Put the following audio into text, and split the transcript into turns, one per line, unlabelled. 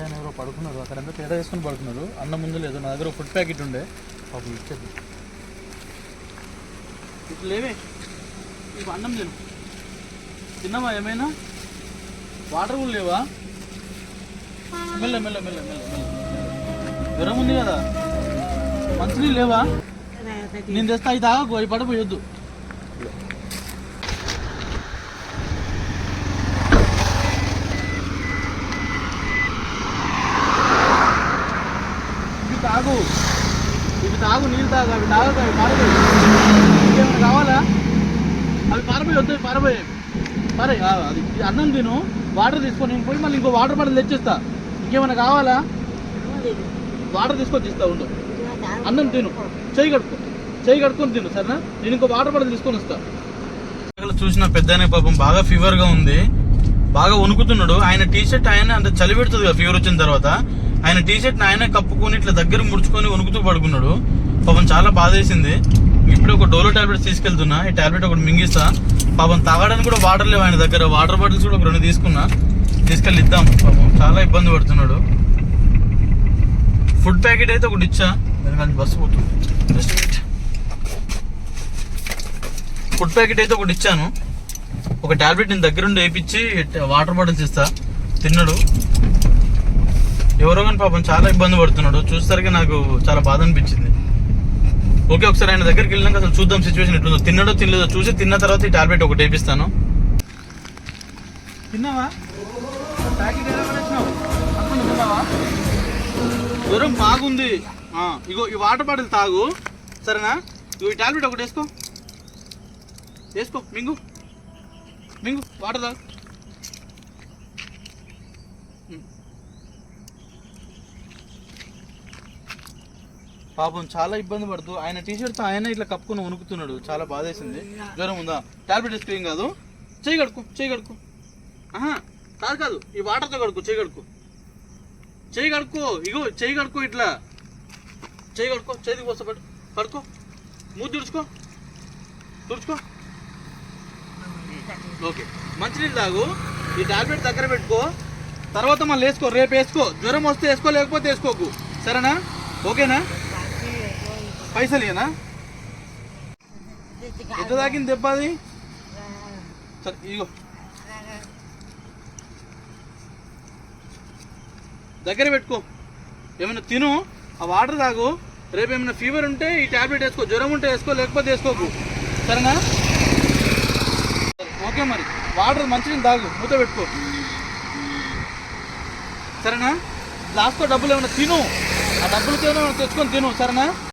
పడుకున్నారు అక్కడ ఎంత తేడా వేసుకొని పడుకున్నారు. అన్నం ముందు లేదు నా దగ్గర ఫుడ్ ప్యాకెట్ ఉండే. పాపం ఇచ్చేది. ఇప్పుడు లేవే. ఇప్పుడు అన్నం తిను తిన్నావా ఏమైనా? వాటర్ కూడా లేవా? మెల్ల మెల్ల మెల్ల మెల్ల జ్వరం ఉంది కదా? మంచినీళ్ళు లేవా? నేను తెస్తా అవి తాగకు అవి పడిపోయొద్దు ఇవి తాగు ఇవి తాగు నీళ్ళు తాగు అవి తాగకు అవి పారిపోయి ఇంకేమైనా కావాలా? అవి పారిపోయి వద్దు పారిపోయాయి పారే అది అన్నం తిను వాటర్ తీసుకొని నేను పోయి మళ్ళీ ఇంకో వాటర్ బాటిల్ తెచ్చిస్తా. ఇంకేమైనా కావాలా? వాటర్ తీసుకొని ఇస్తా ఉండు. అన్నం తిను. చేయి కడుక్కో. చేయి కడుక్కొని తిను సరేనా? నేను ఇంకో వాటర్ బాటిల్ తీసుకొని వస్తా. చూసిన పెద్దనే పాపం బాగా ఫీవర్గా ఉంది. బాగా వణుకుతున్నాడు. ఆయన టీ షర్ట్ ఆయన అంత చలి పెడుతుంది కదా ఫీవర్ వచ్చిన తర్వాత. ఆయన టీ షర్ట్ ఆయన కప్పుకొని ఇట్లా దగ్గర ముడుచుకొని వణుకుతూ పడుకున్నాడు. పాపం చాలా బాధ వేసింది. ఇప్పుడు ఒక డోలో టాబ్లెట్స్ తీసుకెళ్తున్నా. ఈ టాబ్లెట్ ఒకటి మింగిస్తా. పాపం తాగడానికి కూడా వాటర్ లేవు ఆయన దగ్గర. వాటర్ బాటిల్స్ కూడా ఒక రెండు తీసుకున్నా. తీసుకెళ్ళి ఇద్దాం పాపం చాలా ఇబ్బంది పడుతున్నాడు. ఫుడ్ ప్యాకెట్ అయితే ఒకటి ఇచ్చా. బస్సు పోతుంది. ఫుడ్ ప్యాకెట్ అయితే ఒకటి ఇచ్చాను. ఒక టాబ్లెట్ నేను దగ్గరుండి వేయించి వాటర్ బాటిల్స్ ఇస్తా. తిన్నాడు. ఎవరో కానీ పాపం చాలా ఇబ్బంది పడుతున్నాడు. చూసేసరికి నాకు చాలా బాధ అనిపించింది. ఓకే ఒకసారి ఆయన దగ్గరికి వెళ్ళినాక అసలు చూద్దాం సిచ్యువేషన్ ఎట్లుందో. తిన్నాడో తినలేదో చూసి తిన్న తర్వాత ఈ టాబ్లెట్ ఒకటి వేపిస్తాను. తిన్నావా? దూరం బాగుంది. ఇగో ఈ వాటర్ బాటిల్ తాగు. సరేనా? ఇగో ఈ టాబ్లెట్ ఒకటి వేసుకో. వేసుకో మింగు. మింగు వాటర్ తాగు. పాపం చాలా ఇబ్బంది పడుతూ ఆయన టీ ఆయన ఇట్లా కప్పుకుని వణుకుతున్నాడు. చాలా బాధేసింది. జ్వరం ఉందా? టాబ్లెట్ వేసుకో ఏం కాదు. చేయి కడుకో చేయి ఆహా కాదు కాదు ఈ వాటర్తో కడుకు చేయి చేయగడుకో చేయి ఇగో చేయి ఇట్లా. చేయి చేతికి పోస్తా పట్టు కడుక్కో మూతి తుడుచుకో. తుడుచుకో. ఓకే. మంచినీళ్ళు తాగు. ఈ టాబ్లెట్ దగ్గర పెట్టుకో. తర్వాత మళ్ళీ వేసుకో రేపు వేసుకో. జ్వరం వస్తే వేసుకో లేకపోతే వేసుకోకు. సరేనా? ఓకేనా? పైసలు ఇయ్యనా ఎంత తాకింది దెబ్బ అది సరే ఇగో దగ్గర పెట్టుకో. ఏమైనా తిను ఆ వాటర్ తాగు. రేపు ఏమైనా ఫీవర్ ఉంటే ఈ టాబ్లెట్ వేసుకో జ్వరం ఉంటే వేసుకో లేకపోతే వేసుకోకు. సరేనా? సరే, ఓకే మరి. వాటర్ మంచిగా తాగు మూత పెట్టుకో. సరేనా? లాస్ట్లో డబ్బులు ఏమైనా తిను. ఆ డబ్బులతో ఏమైనా తెచ్చుకొని తిను సరేనా?